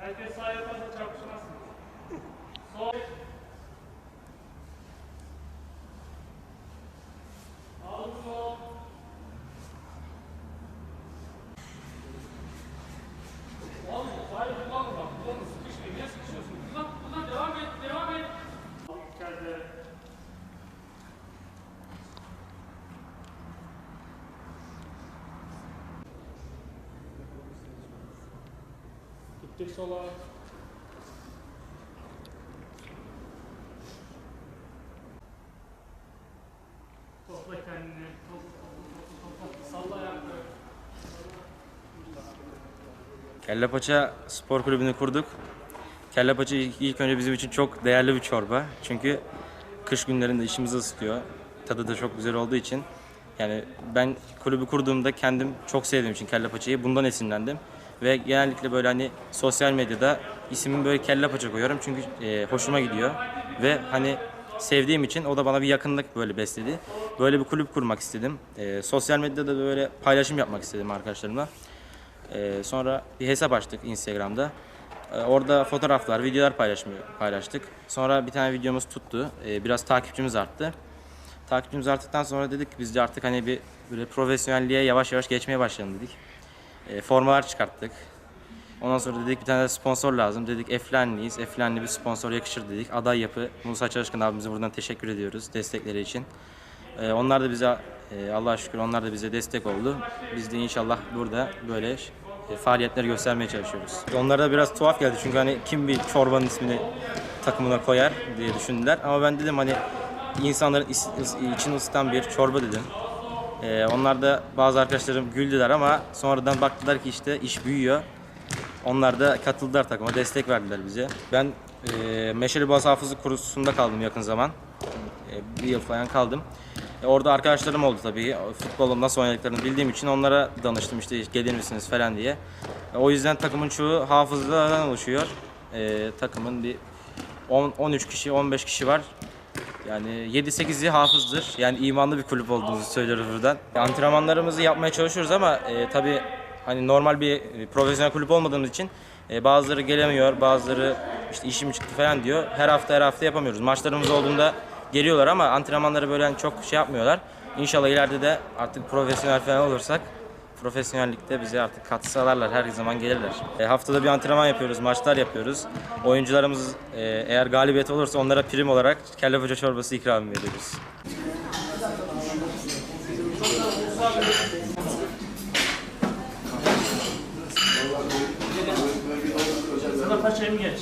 Herkes sağ yaparsa çarpışmazsınız. Sol. Dik sola. Topla kendini. Topla, topla, topla, topla. Salla ayakları. Kellepaça Spor Kulübü'nü kurduk. Kellepaça ilk, ilk önce bizim için çok değerli bir çorba. Çünkü kış günlerinde işimizi ısıtıyor. Tadı da çok güzel olduğu için. Yani ben kulübü kurduğumda kendim çok sevdiğim için kellepaçayı bundan esinlendim. Ve genellikle böyle hani sosyal medyada ismimi böyle kellepaça koyuyorum çünkü e, hoşuma gidiyor. Ve hani sevdiğim için o da bana bir yakınlık böyle besledi. Böyle bir kulüp kurmak istedim. E, sosyal medyada da böyle paylaşım yapmak istedim arkadaşlarımla. Ee, sonra bir hesap açtık Instagram'da. Ee, orada fotoğraflar, videolar paylaşmıyor, paylaştık. Sonra bir tane videomuz tuttu. Ee, biraz takipçimiz arttı. Takipçimiz arttıktan sonra dedik ki biz de artık hani bir böyle profesyonelliğe yavaş yavaş geçmeye başlayalım dedik. Ee, formalar çıkarttık. Ondan sonra dedik bir tane de sponsor lazım. Dedik Eflenliyiz. Eflenli bir sponsor yakışır dedik. Aday yapı. Musa Çalışkan abimize buradan teşekkür ediyoruz destekleri için. Ee, onlar da bize e, Allah'a şükür onlar da bize destek oldu. Biz de inşallah burada böyle e, faaliyetler göstermeye çalışıyoruz. Onlara da biraz tuhaf geldi çünkü hani kim bir çorbanın ismini takımına koyar diye düşündüler. Ama ben dedim hani insanların içini ısıtan bir çorba dedim. Ee, onlar da bazı arkadaşlarım güldüler ama sonradan baktılar ki işte iş büyüyor. Onlar da katıldılar takıma, destek verdiler bize. Ben e, Meşeli Boğaz Hafızlık kursunda kaldım yakın zaman. E, bir yıl falan kaldım. E, orada arkadaşlarım oldu tabii. Futbolu nasıl oynadıklarını bildiğim için onlara danıştım işte gelir misiniz falan diye. E, o yüzden takımın çoğu hafızlardan oluşuyor. E, takımın bir 10, 13 kişi, 15 kişi var. Yani 7-8'i hafızdır. Yani imanlı bir kulüp olduğumuzu söylüyoruz buradan. Antrenmanlarımızı yapmaya çalışıyoruz ama e, tabii hani normal bir profesyonel kulüp olmadığımız için e, bazıları gelemiyor, bazıları işte işim çıktı falan diyor. Her hafta her hafta yapamıyoruz. Maçlarımız olduğunda geliyorlar ama antrenmanları böyle hani çok şey yapmıyorlar. İnşallah ileride de artık profesyonel falan olursak profesyonellikte bize artık katkı sağlarlar. Her zaman gelirler. E, haftada bir antrenman yapıyoruz, maçlar yapıyoruz. Oyuncularımız e, eğer galibiyet olursa onlara prim olarak kelle paça çorbası ikram ediyoruz. Sana paçayı geç?